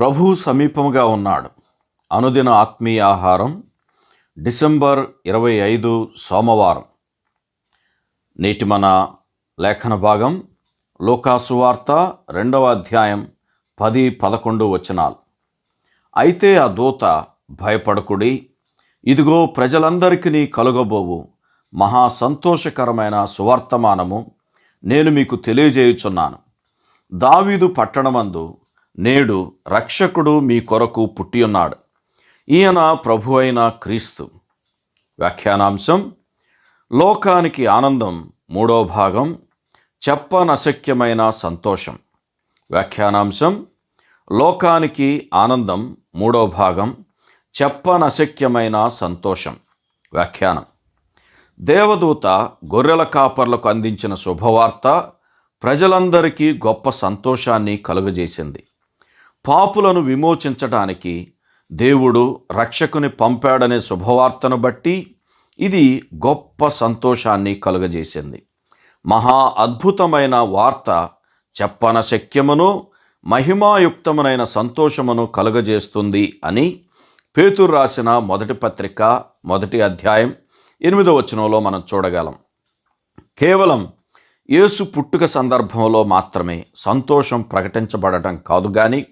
ప్రభు సమీపముగా ఉన్నాడు. అనుదిన ఆత్మీయ ఆహారం డిసెంబర్ ఇరవై ఐదు సోమవారం. నేటి మన లేఖన భాగం లోకాసువార్త రెండవ అధ్యాయం పది పదకొండు వచనాలు. అయితే ఆ దూత భయపడకుడి ఇదిగో ప్రజలందరికీ కలుగబోవు మహా సంతోషకరమైన సువర్తమానము నేను మీకు తెలియజేయుచున్నాను. దావీదు పట్టణమందు నేడు రక్షకుడు మీ కొరకు పుట్టియున్నాడు. ఈయన ప్రభు అయిన క్రీస్తు. వ్యాఖ్యానాంశం లోకానికి ఆనందం మూడో భాగం చెప్పనశక్యమైన సంతోషం. వ్యాఖ్యానాంశం లోకానికి ఆనందం మూడో భాగం చెప్పనశక్యమైన సంతోషం. వ్యాఖ్యానం దేవదూత గొర్రెల కాపర్లకు అందించిన శుభవార్త ప్రజలందరికీ గొప్ప సంతోషాన్ని కలుగజేసింది. పాపులను విమోచించటానికి దేవుడు రక్షకుని పంపాడనే శుభవార్తను బట్టి ఇది గొప్ప సంతోషాన్ని కలుగజేసింది. మహా అద్భుతమైన వార్త చెప్పన శక్యమును మహిమాయుక్తమునైన సంతోషమును కలుగజేస్తుంది అని పేతురు రాసిన మొదటి పత్రిక మొదటి అధ్యాయం ఎనిమిదో వచనంలో మనం చూడగలం. కేవలం యేసు పుట్టుక సందర్భంలో మాత్రమే సంతోషం ప్రకటించబడటం కాదు కానీ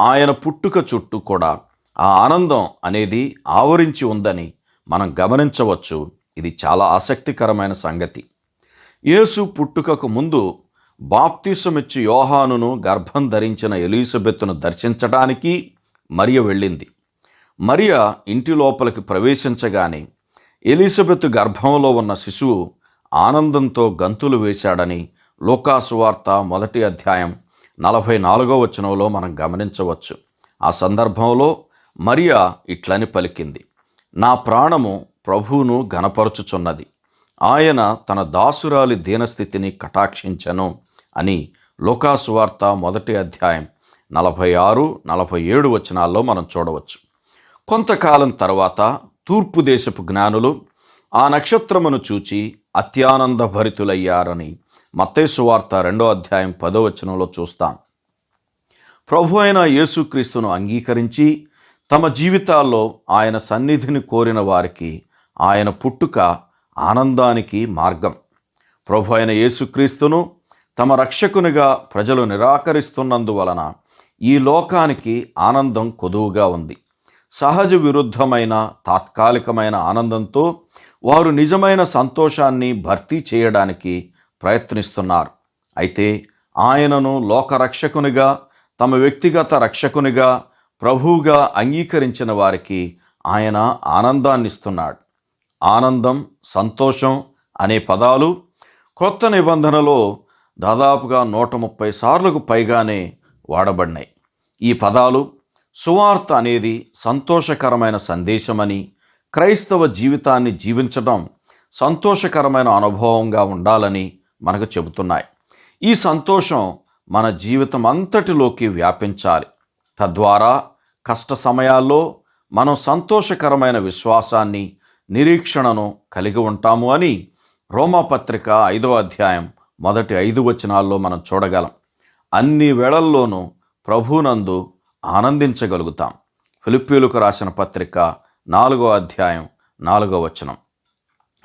ఆయన పుట్టుక చుట్టూ కూడా ఆ ఆనందం అనేది ఆవరించి ఉందని మనం గమనించవచ్చు. ఇది చాలా ఆసక్తికరమైన సంగతి. యేసు పుట్టుకకు ముందు బాప్తీసమిచ్చి యోహానును గర్భం ధరించిన ఎలిజబెత్తును దర్శించడానికి మరియ వెళ్ళింది. మరియ ఇంటి లోపలికి ప్రవేశించగానే ఎలిజబెత్ గర్భంలో ఉన్న శిశువు ఆనందంతో గంతులు వేశాడని లోకాసు వార్త మొదటి అధ్యాయం నలభై నాలుగో వచనంలో మనం గమనించవచ్చు. ఆ సందర్భంలో మరియా ఇట్లని పలికింది. నా ప్రాణము ప్రభువును గనపరుచుచున్నది ఆయన తన దాసురాలి దీనస్థితిని కటాక్షించను అని లోకాసు వార్త మొదటి అధ్యాయం నలభై ఆరు నలభై ఏడు వచనాల్లో మనం చూడవచ్చు. కొంతకాలం తర్వాత తూర్పు దేశపు జ్ఞానులు ఆ నక్షత్రమును చూచి అత్యానంద భరితులయ్యారని మత్తేసు వార్త రెండో అధ్యాయం పదో వచనంలో చూస్తాం. ప్రభు అయిన యేసుక్రీస్తును అంగీకరించి తమ జీవితాల్లో ఆయన సన్నిధిని కోరిన వారికి ఆయన పుట్టుక ఆనందానికి మార్గం. ప్రభు అయిన యేసుక్రీస్తును తమ రక్షకునిగా ప్రజలు నిరాకరిస్తున్నందువలన ఈ లోకానికి ఆనందం కొదువుగా ఉంది. సహజ విరుద్ధమైన తాత్కాలికమైన ఆనందంతో వారు నిజమైన సంతోషాన్ని భర్తీ చేయడానికి ప్రయత్నిస్తున్నారు. అయితే ఆయనను లోకరక్షకునిగా తమ వ్యక్తిగత రక్షకునిగా ప్రభువుగా అంగీకరించిన వారికి ఆయన ఆనందాన్నిస్తున్నాడు. ఆనందం సంతోషం అనే పదాలు కొత్త నిబంధనలో దాదాపుగా నూట ముప్పై సార్లకు పైగానే వాడబడినాయి. ఈ పదాలు సువార్త అనేది సంతోషకరమైన సందేశమని క్రైస్తవ జీవితాన్ని జీవించడం సంతోషకరమైన అనుభవంగా ఉండాలని మనకు చెబుతున్నాయి. ఈ సంతోషం మన జీవితం అంతటిలోకి వ్యాపించాలి. తద్వారా కష్ట సమయాల్లో మనం సంతోషకరమైన విశ్వాసాన్ని నిరీక్షణను కలిగి ఉంటాము అని రోమాపత్రిక ఐదవ అధ్యాయం మొదటి ఐదు వచనాల్లో మనం చూడగలం. అన్ని వేళల్లోనూ ప్రభునందు ఆనందించగలుగుతాం. ఫిలిప్పీలకు రాసిన పత్రిక నాలుగో అధ్యాయం నాలుగో వచనం.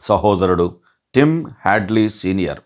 సహోదరుడు టిమ్ హ్యాడ్లీ సీనియర్.